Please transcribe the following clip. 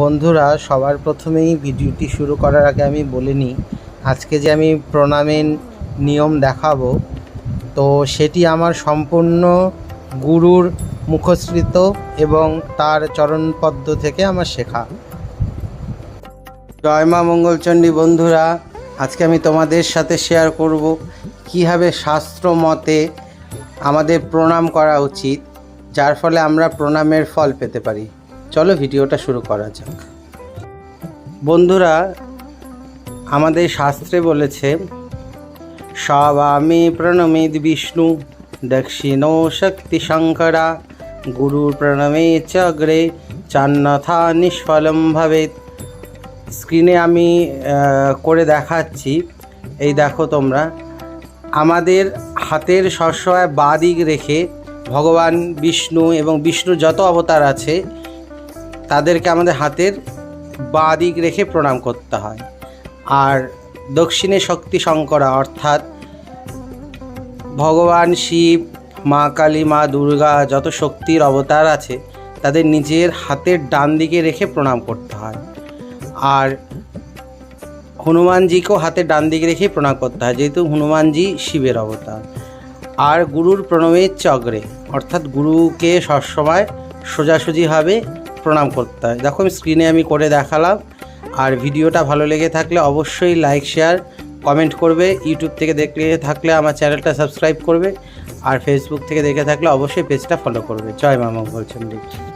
বন্ধুরা, সবার প্রথমেই ভিডিওটি শুরু করার আগে আমি বলে নিই, আজকে যে আমি প্রণামের নিয়ম দেখাবো, তো সেটি আমার সম্পূর্ণ গুরুর মুখশ্রিত এবং তার চরণপদ্ম থেকে আমার শেখা। জয় মা মঙ্গলচণ্ডী বন্ধুরা, আজকে আমি তোমাদের সাথে শেয়ার করব কীভাবে শাস্ত্র মতে আমাদের প্রণাম করা উচিত, যার ফলে আমরা প্রণামের ফল পেতে পারি। চলো ভিডিওটা শুরু করা যাক। বন্ধুরা, আমাদের শাস্ত্রে বলেছে, সবামি প্রণমিত বিষ্ণু, দক্ষিণ শক্তি শঙ্করা, গুরুর প্রণমে চ অগ্রে চান্নথা নিষ্ফলম ভবেত স্ক্রিনে আমি করে দেখাচ্ছি। এই দেখো তোমরা, আমাদের হাতের সবসময় বাঁ দিক রেখে ভগবান বিষ্ণু এবং বিষ্ণুর যত অবতার আছে তাদেরকে আমাদের হাতের বাঁ দিক রেখে প্রণাম করতে হয়। আর দক্ষিণে শক্তি শঙ্করা, অর্থাৎ ভগবান শিব, মা কালী, মা দুর্গা যত শক্তির অবতার আছে, তাদের নিজের হাতের ডান দিকে রেখে প্রণাম করতে হয়। আর হনুমানজিকেও হাতের ডান দিকে রেখেই প্রণাম করতে হয়, যেহেতু হনুমানজি শিবের অবতার। আর গুরুর প্রণমের চক্রে, অর্থাৎ গুরুকে সবসময় সোজাসুজিভাবে প্রণাম করতে হয়। দেখো স্ক্রিনে আমি করে দেখালাম। আর ভিডিওটা ভালো লেগে থাকলে অবশ্যই লাইক শেয়ার কমেন্ট করবে। ইউটিউব থেকে দেখলে থাকলে আমার চ্যানেলটা সাবস্ক্রাইব করবে। আর ফেসবুক থেকে দেখে থাকলে অবশ্যই পেজটা ফলো করবে। জয় মামা বলছেন মঙ্গলচন্ডী